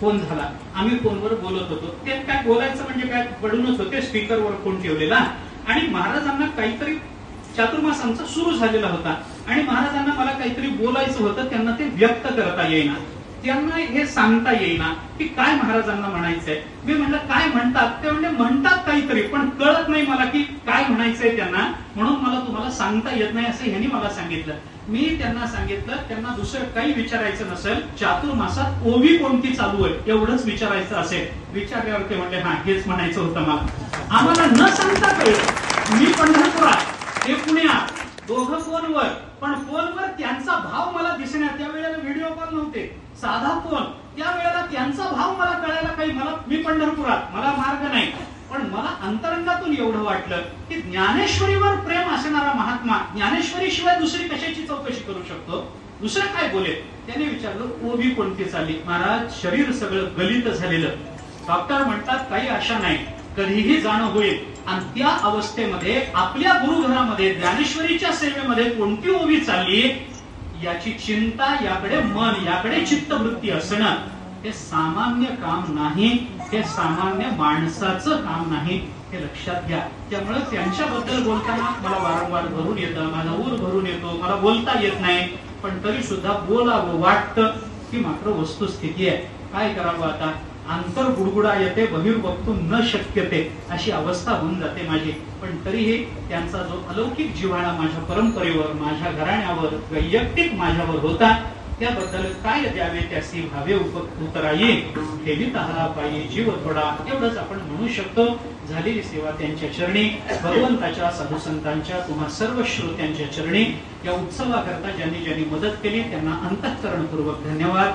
Phone झाला. आम्ही फोनवर बोलत होतो. ते काय बोलायचं म्हणजे काय? पडूनच होते. स्पीकरवर फोन ठेवलेला. आणि महाराजांना काहीतरी चातुर्मास आमचा सुरू झालेला होता. आणि महाराजांना मला काहीतरी बोलायचं होतं. त्यांना ते व्यक्त करता येईना. त्यांना हे सांगता येईना की काय महाराजांना म्हणायचंय. मी म्हणलं काय म्हणतात? ते म्हणजे म्हणतात काहीतरी पण कळत नाही मला की काय म्हणायचंय त्यांना. म्हणून सांगता येत नाही असं ह्यांनी मला सांगितलं. मी त्यांना सांगितलं त्यांना दुसरं काही विचारायचं नसेल चातुर्मासात ओवी कोणती चालू आहे एवढंच विचारायचं असेल. विचारल्यावर ते म्हणले हा हेच म्हणायचं होतं मला. आम्हाला न सांगता कळलं. मी पंढरपुरात ते पुण्यात दोघं फोनवर पण फोनवर त्यांचा भाव मला दिसण्यात त्यावेळेला व्हिडिओ कॉल नव्हते. साधा फोन. त्यावेळेला त्यांचा भाव मला कळायला काही मला मी पंढरपुरात मला मार्ग नाही. पण मला अंतरंगातून एवढं वाटलं की ज्ञानेश्वरीवर प्रेम असणारा महात्मा ज्ञानेश्वरी शिवाय दुसरी कशाची चौकशी करू शकतो? दुसरं काय बोलेल त्याने विचारलं ओबी कोणती चालली? महाराज शरीर सगळं गलित झालेलं. डॉक्टर म्हणतात काही आशा नाही. कधीही जाणं होईल. आणि त्या अवस्थेमध्ये आपल्या गुरुघरामध्ये ज्ञानेश्वरीच्या सेवेमध्ये कोणती ओबी चालली? याची चिंता याकडे मन याकडे चित्तवृत्ती असणं. हे सामान्य काम नाही हे सामान्य माणसाचं काम नाही हे लक्षात घ्या. त्यामुळे त्यांच्याबद्दल बोलताना मला वारंवार भरून येतं माझा ऊर भरून येतो मला बोलता येत नाही. पण तरी सुद्धा बोलावं वाटतं ही मात्र वस्तुस्थिती आहे. काय करावं आता? आंतर गुडगुडा येते बहिर बघतो न शक्यते अशी अवस्था होऊन जाते माझी. पण तरीही त्यांचा जो अलौकिक जिव्हाळा माझ्या परंपरेवर माझ्या घराण्यावर वैयक्तिक माझ्यावर होता त्याबद्दल काय द्यावे त्यासी भावे उप- उतराई ठेवी तहाला पायी जीव थोडा एवढंच आपण म्हणू शकतो. झालेली सेवा त्यांच्या चरणी. भगवंताच्या साधुसंतांच्या तुम्हा सर्व श्रोत्यांच्या चरणी. या उत्सवाकरता ज्यांनी ज्यांनी मदत केली त्यांना अंतःकरणपूर्वक धन्यवाद.